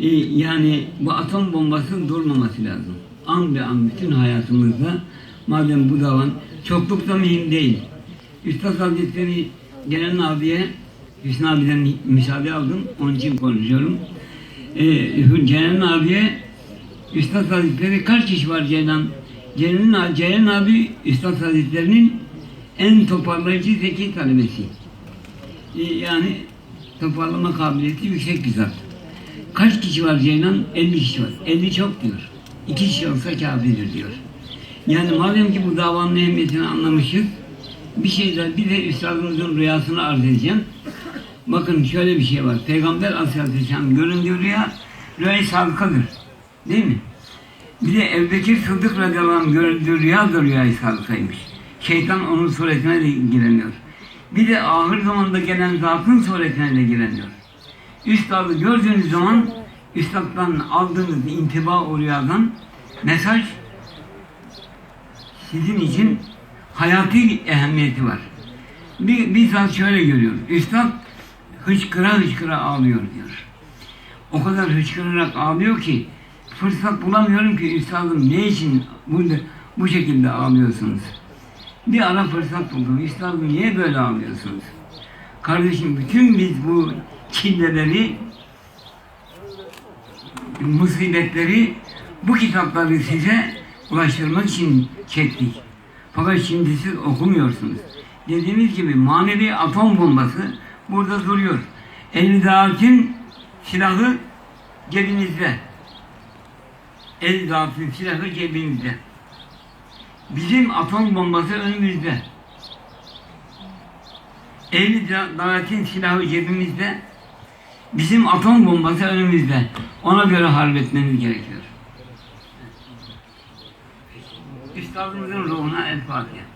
e, yani bu atom bombası durmaması lazım. An be an bütün hayatımızda madem bu davan çokluk da mühim değil. Üstad Hazretleri Celal abiye Hüsnü abiden müsaade aldım. Onun için konuşuyorum. Ee, Celal abiye Üstad Hazretleri kaç kişi var Ceylan? Celal, Celal abi Üstad Hazretleri'nin en toparlayıcı zeki talebesi. Ee, yani toparlama kabiliyeti yüksek bir zat. Kaç kişi var Ceylan? 50 kişi var. 50 çok diyor. 2 kişi olsa kafidir diyor. Yani madem ki bu davanın ehemmiyetini anlamışız, bir şeyler, bir de üstadımızın rüyasını arz edeceğim. Bakın şöyle bir şey var. Peygamber Aleyhisselam göründüğü rüya, rüyayı sadıkadır. Değil mi? Bir de Ebu Bekir Sıddık radıyallahu anh rüya da rüyayı sadıkaymış. Şeytan onun suretine de giremiyor. Bir de ahir zamanda gelen zatın suretine de giremiyor. Üstadı gördüğünüz zaman üstaddan aldığınız intiba o mesaj sizin için hayati ehemmiyeti var. Bir, bir saat şöyle görüyor. Üstad hıçkıra hıçkıra ağlıyor diyor. O kadar hıçkırarak ağlıyor ki fırsat bulamıyorum ki üstadım ne için burada bu şekilde ağlıyorsunuz? Bir ara fırsat buldum. Üstadım niye böyle ağlıyorsunuz? Kardeşim bütün biz bu çilleleri musibetleri bu kitapları size ulaştırmak için çektik. Fakat şimdi siz okumuyorsunuz. Dediğimiz gibi manevi atom bombası burada duruyor. Eldakin silahı cebinizde. Eldakin silahı cebinizde. Bizim atom bombası önümüzde. Ehli davetin silahı cebimizde. Bizim atom bombası önümüzde. Ona göre harp etmemiz gerekiyor. Üstadımızın ruhuna el Fatiha.